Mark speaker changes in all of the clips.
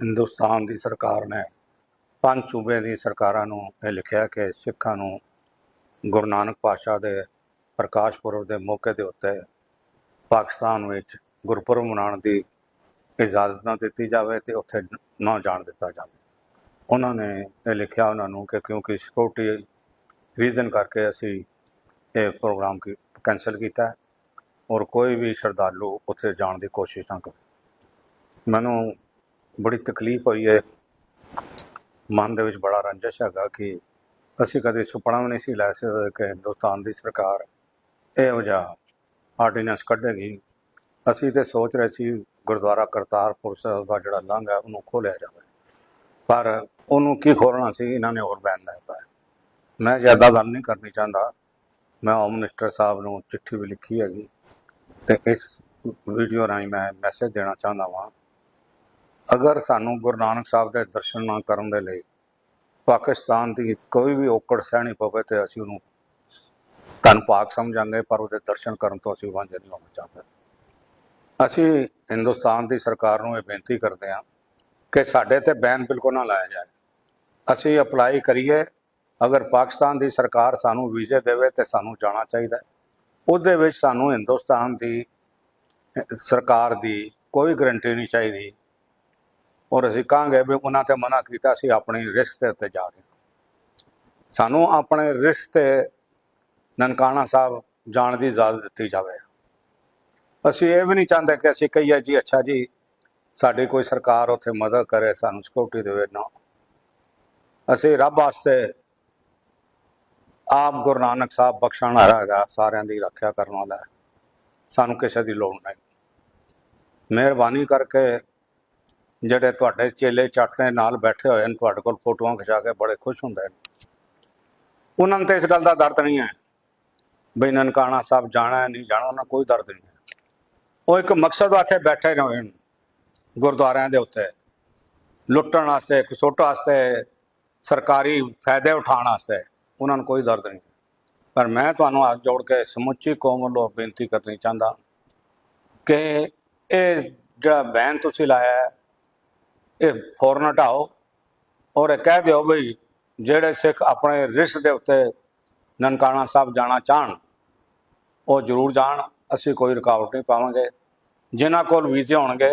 Speaker 1: ਹਿੰਦੁਸਤਾਨ ਦੀ ਸਰਕਾਰ ਨੇ ਪੰਜ ਸੂਬਿਆਂ ਦੀ ਸਰਕਾਰਾਂ ਨੂੰ ਇਹ ਲਿਖਿਆ ਕਿ ਸਿੱਖਾਂ ਨੂੰ ਗੁਰੂ ਨਾਨਕ ਪਾਤਸ਼ਾਹ ਦੇ ਪ੍ਰਕਾਸ਼ ਪੁਰਬ ਦੇ ਮੌਕੇ ਦੇ ਉੱਤੇ ਪਾਕਿਸਤਾਨ ਵਿੱਚ ਗੁਰਪੁਰਬ ਮਨਾਉਣ ਦੀ ਇਜਾਜ਼ਤ ਨਾ ਦਿੱਤੀ ਜਾਵੇ ਤੇ ਉੱਥੇ ਨਾ ਜਾਣ ਦਿੱਤਾ ਜਾਵੇ। ਉਹਨਾਂ ਨੇ ਇਹ ਲਿਖਿਆ ਉਹਨਾਂ ਨੂੰ ਕਿ ਕਿਉਂਕਿ ਸਿਕਿਉਰਿਟੀ ਰੀਜ਼ਨ ਕਰਕੇ ਅਸੀਂ ਇਹ ਪ੍ਰੋਗਰਾਮ ਕੀ ਕੈਂਸਲ ਕੀਤਾ ਔਰ ਕੋਈ ਵੀ ਸ਼ਰਧਾਲੂ ਉੱਥੇ ਜਾਣ ਦੀ ਕੋਸ਼ਿਸ਼ ਨਾ ਕਰੇ। ਮੈਨੂੰ ਬੜੀ ਤਕਲੀਫ ਹੋਈ ਹੈ। ਮਨ ਦੇ ਵਿੱਚ ਬੜਾ ਰੰਜਿਸ਼ ਹੈਗਾ ਕਿ ਅਸੀਂ ਕਦੇ ਸੁਪਨਾ ਵੀ ਨਹੀਂ ਸੀ ਲੈ ਸਕਦੇ ਕਿ ਹਿੰਦੁਸਤਾਨ ਦੀ ਸਰਕਾਰ ਇਹੋ ਜਿਹਾ ਆਰਡੀਨੈਂਸ ਕੱਢੇਗੀ। ਅਸੀਂ ਤੇ ਸੋਚ ਰਹੇ ਸੀ ਗੁਰਦੁਆਰਾ ਕਰਤਾਰਪੁਰ ਸਾਹਿਬ ਦਾ ਜਿਹੜਾ ਲੰਘ ਹੈ ਉਹਨੂੰ ਖੋਲ੍ਹਿਆ ਜਾਵੇ। ਪਰ ਉਹਨੂੰ ਕੀ ਖੋਲਣਾ ਸੀ, ਇਹਨਾਂ ਨੇ ਹੋਰ ਬੈਨ ਲਾਇਆ ਹੈ। ਮੈਂ ਜ਼ਿਆਦਾ ਗੱਲ ਨਹੀਂ ਕਰਨੀ ਚਾਹੁੰਦਾ। ਮੈਂ ਹੋਮ ਮਿਨਿਸਟਰ ਸਾਹਿਬ ਨੂੰ ਚਿੱਠੀ ਵੀ ਲਿਖੀ ਹੈਗੀ ਤੇ ਇਸ ਵੀਡੀਓ ਰਾਹੀਂ ਮੈਂ ਮੈਸੇਜ ਦੇਣਾ ਚਾਹੁੰਦਾ ਵਾਂ ਅਗਰ ਸਾਨੂੰ ਗੁਰੂ ਨਾਨਕ ਸਾਹਿਬ ਦੇ ਦਰਸ਼ਨ ਨਾ ਕਰਨ ਦੇ ਲਈ ਪਾਕਿਸਤਾਨ ਦੀ ਕੋਈ ਵੀ ਔਕੜ ਸਹਿਣੀ ਪਵੇ ਤੇ ਅਸੀਂ ਉਹਨੂੰ ਧੰਨ ਪਾਕ ਸਮਝਾਂਗੇ, ਪਰ ਉਹਦੇ ਦਰਸ਼ਨ ਕਰਨ ਤੋਂ ਅਸੀਂ ਵਾਂਝੇ ਨਹੀਂ ਹੋਣਾ ਚਾਹੁੰਦੇ। ਅਸੀਂ ਹਿੰਦੁਸਤਾਨ ਦੀ ਸਰਕਾਰ ਨੂੰ ਇਹ ਬੇਨਤੀ ਕਰਦੇ ਹਾਂ ਕਿ ਸਾਡੇ ਤੇ ਬੈਨ ਬਿਲਕੁਲ ਨਾ ਲਾਇਆ ਜਾਏ। ਅਸੀਂ ਅਪਲਾਈ ਕਰੀਏ, ਅਗਰ ਪਾਕਿਸਤਾਨ ਦੀ ਸਰਕਾਰ ਸਾਨੂੰ ਵੀਜ਼ੇ ਦੇਵੇ ਤੇ ਸਾਨੂੰ ਜਾਣਾ ਚਾਹੀਦਾ ਉਹਦੇ ਵਿੱਚ ਸਾਨੂੰ ਹਿੰਦੁਸਤਾਨ ਦੀ ਸਰਕਾਰ ਦੀ ਕੋਈ ਗਰੰਟੀ ਨਹੀਂ ਚਾਹੀਦੀ। ਔਰ ਅਸੀਂ ਕਹਾਂਗੇ ਵੀ ਉਹਨਾਂ ਤੇ ਮਨਾ ਕੀਤਾ ਸੀ, ਆਪਣੀ ਰਿਸਕ ਦੇ ਉੱਤੇ ਜਾ ਰਹੇ ਹਾਂ। ਸਾਨੂੰ ਆਪਣੇ ਰਿਸਕ ਤੇ ਨਨਕਾਣਾ ਸਾਹਿਬ ਜਾਣ ਦੀ ਇਜਾਜ਼ਤ ਦਿੱਤੀ ਜਾਵੇ। ਅਸੀਂ ਇਹ ਵੀ ਨਹੀਂ ਚਾਹੁੰਦੇ ਕਿ ਅਸੀਂ ਕਹੀਏ ਜੀ, ਅੱਛਾ ਜੀ, ਸਾਡੀ ਕੋਈ ਸਰਕਾਰ ਉੱਥੇ ਮਦਦ ਕਰੇ, ਸਾਨੂੰ ਸਿਕਿਉਰਿਟੀ ਦੇਵੇ। ਨਾ। ਅਸੀਂ ਰੱਬ ਵਾਸਤੇ ਆਪ ਗੁਰੂ ਨਾਨਕ ਸਾਹਿਬ ਬਖਸ਼ਣ ਵਾਲਾ ਹੈਗਾ, ਸਾਰਿਆਂ ਦੀ ਰੱਖਿਆ ਕਰਨ ਵਾਲਾ। ਸਾਨੂੰ ਕਿਸੇ ਦੀ ਲੋੜ ਨਹੀਂ। ਮਿਹਰਬਾਨੀ ਕਰਕੇ ਜਿਹੜੇ ਤੁਹਾਡੇ ਚੇਲੇ ਚਾਟਨੇ ਨਾਲ ਬੈਠੇ ਹੋਏ ਨੇ ਤੁਹਾਡੇ ਕੋਲ ਫੋਟੋਆਂ ਖਿਚਾ ਕੇ ਬੜੇ ਖੁਸ਼ ਹੁੰਦੇ ਨੇ ਉਹਨਾਂ ਨੂੰ ਤਾਂ ਇਸ ਗੱਲ ਦਾ ਦਰਦ ਨਹੀਂ ਹੈ ਬਈ ਨਨਕਾਣਾ ਸਾਹਿਬ ਜਾਣਾ ਹੈ, ਨਹੀਂ ਜਾਣਾ, ਉਹਨਾਂ ਨੂੰ ਕੋਈ ਦਰਦ ਨਹੀਂ ਹੈ। ਉਹ ਇੱਕ ਮਕਸਦ ਵਾਸਤੇ ਬੈਠੇ ਨੇ ਹੋਏ ਨੇ ਗੁਰਦੁਆਰਿਆਂ ਦੇ ਉੱਤੇ। ਲੁੱਟਣ ਵਾਸਤੇ, ਕਸੋਟ ਵਾਸਤੇ, ਸਰਕਾਰੀ ਫਾਇਦੇ ਉਠਾਉਣ ਵਾਸਤੇ ਉਹਨਾਂ ਨੂੰ ਕੋਈ ਦਰਦ ਨਹੀਂ ਪਰ ਮੈਂ ਤੁਹਾਨੂੰ ਹੱਥ ਜੋੜ ਕੇ ਸਮੁੱਚੀ ਕੌਮ ਵੱਲੋਂ ਬੇਨਤੀ ਕਰਨੀ ਚਾਹੁੰਦਾ ਕਿ ਇਹ ਜਿਹੜਾ ਬੈਨ ਤੁਸੀਂ ਲਾਇਆ ਇਹ ਫੌਰਨ ਹਟਾਓ ਔਰ ਇਹ ਕਹਿ ਦਿਓ ਵੀ ਜਿਹੜੇ ਸਿੱਖ ਆਪਣੇ ਰਿਸ ਦੇ ਉੱਤੇ ਨਨਕਾਣਾ ਸਾਹਿਬ ਜਾਣਾ ਚਾਹਣ, ਉਹ ਜ਼ਰੂਰ ਜਾਣ। ਅਸੀਂ ਕੋਈ ਰੁਕਾਵਟ ਨਹੀਂ ਪਾਵਾਂਗੇ। ਜਿਨ੍ਹਾਂ ਕੋਲ ਵੀਜ਼ੇ ਹੋਣਗੇ,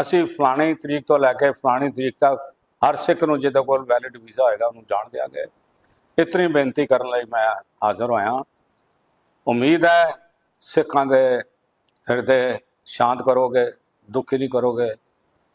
Speaker 1: ਅਸੀਂ ਫਲਾਣੀ ਤਰੀਕ ਤੋਂ ਲੈ ਕੇ ਫਲਾਣੀ ਤਰੀਕ ਤੱਕ ਹਰ ਸਿੱਖ ਨੂੰ ਜਿਹਦੇ ਕੋਲ ਵੈਲਿਡ ਵੀਜ਼ਾ ਹੋਏਗਾ, ਉਹਨੂੰ ਜਾਣ ਦਿਆਂਗੇ। ਇਤਨੀ ਬੇਨਤੀ ਕਰਨ ਲਈ ਮੈਂ ਹਾਜ਼ਰ ਹੋਇਆ। ਉਮੀਦ ਹੈ ਸਿੱਖਾਂ ਦੇ ਹਿਰਦੇ ਸ਼ਾਂਤ ਕਰੋਗੇ, ਦੁਖੀ ਨਹੀਂ ਕਰੋਗੇ।